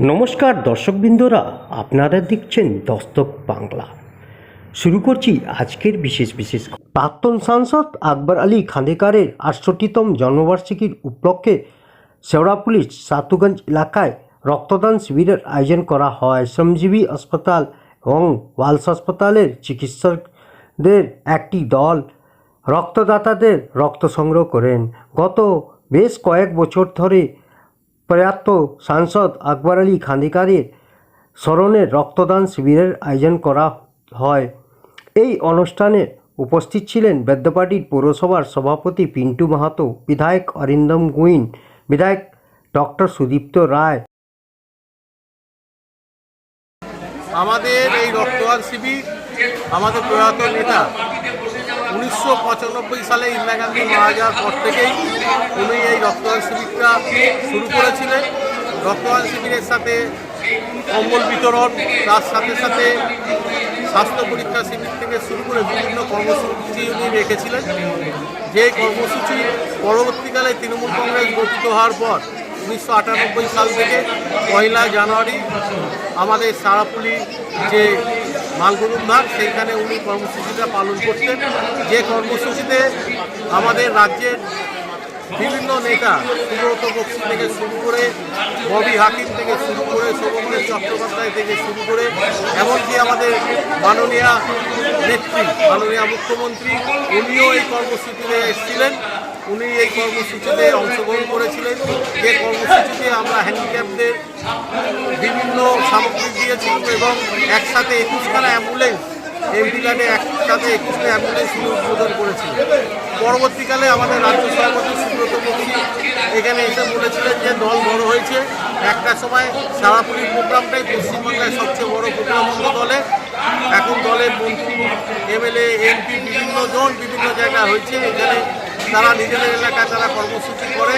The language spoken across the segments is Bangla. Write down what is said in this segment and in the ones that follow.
নমস্কার দর্শকবৃন্দরা, আপনারা দেখছেন দস্তক বাংলা। শুরু করছি আজকের বিশেষ বিশেষ প্রাক্তন সাংসদ আকবর আলী খান্দেকারের আটষট্টিতম জন্মবার্ষিকীর উপলক্ষে শেওড়া পুলিশ সাতুগঞ্জ এলাকায় রক্তদান শিবিরের আয়োজন করা হয়। শ্রমজীবী হাসপাতাল এবং ওয়ালস হাসপাতালের চিকিৎসকদের একটি দল রক্তদাতাদের রক্ত সংগ্রহ করেন। গত বেশ কয়েক বছর ধরে প্রয়াত সাংসদ আকবর আলী খান্দিকারের স্মরণে রক্তদান শিবিরের আয়োজন করা হয়। এই অনুষ্ঠানে উপস্থিত ছিলেন বেদ্যপাটির পৌরসভার সভাপতি পিন্টু মাহাতো, বিধায়ক অরিন্দম গুইন, বিধায়ক ডক্টর সুদীপ্ত রায়। আমাদের এই রক্তদান শিবির আমাদের প্রয়াত নেতা উনিশশো পঁচানব্বই সালে ইন্দিরা গান্ধী মারা যাওয়ার পর থেকেই উনি এই রক্তদান শিবিরটা শুরু করেছিলেন। রক্তদান শিবিরের সাথে কম্বল বিতরণ, তার সাথে সাথে স্বাস্থ্য পরীক্ষা শিবির থেকে শুরু করে বিভিন্ন কর্মসূচি উনি রেখেছিলেন। যে কর্মসূচি পরবর্তীকালে তৃণমূল কংগ্রেস গঠিত হওয়ার পর উনিশশো আটানব্বই সাল থেকে পয়লা জানুয়ারি আমাদের সারাপুলি যে মালগুরুদ্ধার সেইখানে উনি কর্মসূচিটা পালন করতেন। যে কর্মসূচিতে আমাদের রাজ্যের বিভিন্ন নেতা, সুব্রত বক্সি থেকে শুরু করে ববি হাকিম থেকে শুরু করে শোভনের চট্টোপাধ্যায় থেকে শুরু করে, এমনকি আমাদের মাননীয় নেত্রী, মাননীয় মুখ্যমন্ত্রী, উনিও এই কর্মসূচিতে এসেছিলেন। উনি এই কর্মসূচিতে অংশগ্রহণ করেছিলেন। যে কর্মসূচিতে আমরা হ্যান্ডিক্যাপদের বিভিন্ন সামগ্রী দিয়েছি এবং একসাথে একুশখানা অ্যাম্বুলেন্স এমপি কার্ডে একসাথে একুশটা অ্যাম্বুলেন্স উদ্বোধন করেছিলেন। পরবর্তীকালে আমাদের রাজ্য সভাপতি সুব্রত বক্সি এখানে এসে বলেছিলেন যে দল বড় হয়েছে। একটা সময় সারাপুরির প্রোগ্রামটাই পশ্চিমবাংলায় সবচেয়ে বড় প্রোগ্রাম হতো দলে। এখন দলের মন্ত্রী, এমএলএ, এমপি বিভিন্ন জন বিভিন্ন জায়গায় হয়েছে। এখানে তারা নিজেদের এলাকায় তারা কর্মসূচি করে।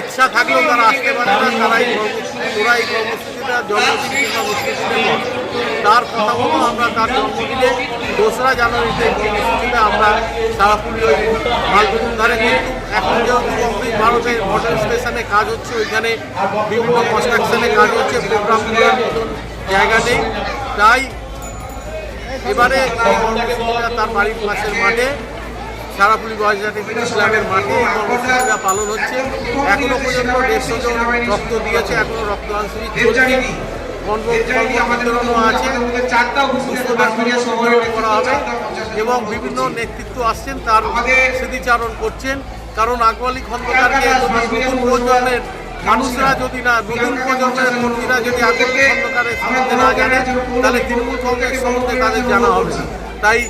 ইচ্ছা থাকলেও তারা আসতে পারে না তারা এই কর্মসূচি কর্মসূচিটা কিংবা তার কথা মতো আমরা তার জন্মদিনে দোসরা জানুয়ারিতে কর্মসূচিটা আমরা সারাপুরি ওই মালগুরুম ধারে কিন্তু এখন যেহেতু কংগ্রেস ভারতের মডেল স্টেশনে কাজ হচ্ছে, ওইখানে বিভিন্ন কনস্ট্রাকশনে কাজ হচ্ছে প্রোগ্রাম মতন জায়গা নেই। তাই এবারে তার বাড়ির পাশের মাঠে সারাপুলি বয়সজাতি ক্লাবের মাঠে এই কর্মসূচিটা পালন হচ্ছে। এখনও পর্যন্ত দেড়শো জন রক্ত দিয়েছে এখনও রক্তদান শিবির চলছে। আছে। করা হবে এবং বিভিন্ন নেতৃত্ব আসছেন তার স্মৃতিচারণ করছেন। কারণ আকবলী খন্দকারকে নতুন প্রজন্মের মানুষরা যদি না নতুন প্রজন্মের কর্মীরা যদি আকবলী খন্দকারের সম্বন্ধে না জানে তাহলে তৃণমূল কংগ্রেস সম্বন্ধে তাদের জানা হবে তাই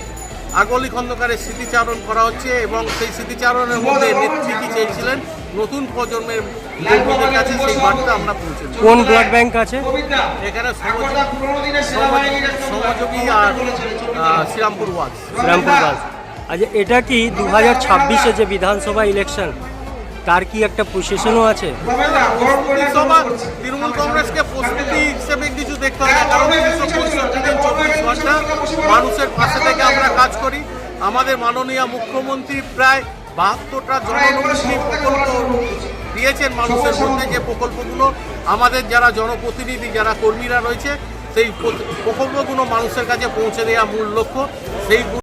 আগলি খন্দকারের স্মৃতিচারণ করা হচ্ছে এবং সেই স্মৃতিচারণের মধ্যে নেত্রী কি চেয়েছিলেন? নতুন প্রজন্মের কর্মীদের কাছে সেই বার্তা আমরা পৌঁছে কোন ব্লাড ব্যাংক আছে? এখানে সহযোগী সহযোগী আর আহ, শ্রীরামপুর ওয়াজ। শ্রীরামপুর বাস আচ্ছা এটা কি দু হাজার ছাব্বিশে যে বিধানসভা ইলেকশন তার কি একটা প্রসেশনও আছে? তৃণমূল কংগ্রেসকে প্রস্তুতি হিসেবে কিছু দেখতে হবে কারণ চব্বিশ মানুষের পাশে থেকে আমরা কাজ করি। আমাদের মাননীয় মুখ্যমন্ত্রী প্রায় বাহাত্তরটা জনমুখী প্রকল্প দিয়েছেন মানুষের মধ্যে যে প্রকল্পগুলো। আমাদের যারা জনপ্রতিনিধি, যারা কর্মীরা রয়েছে, সেই প্রকল্পগুলো মানুষের কাছে পৌঁছে দেওয়া মূল লক্ষ্য। সেই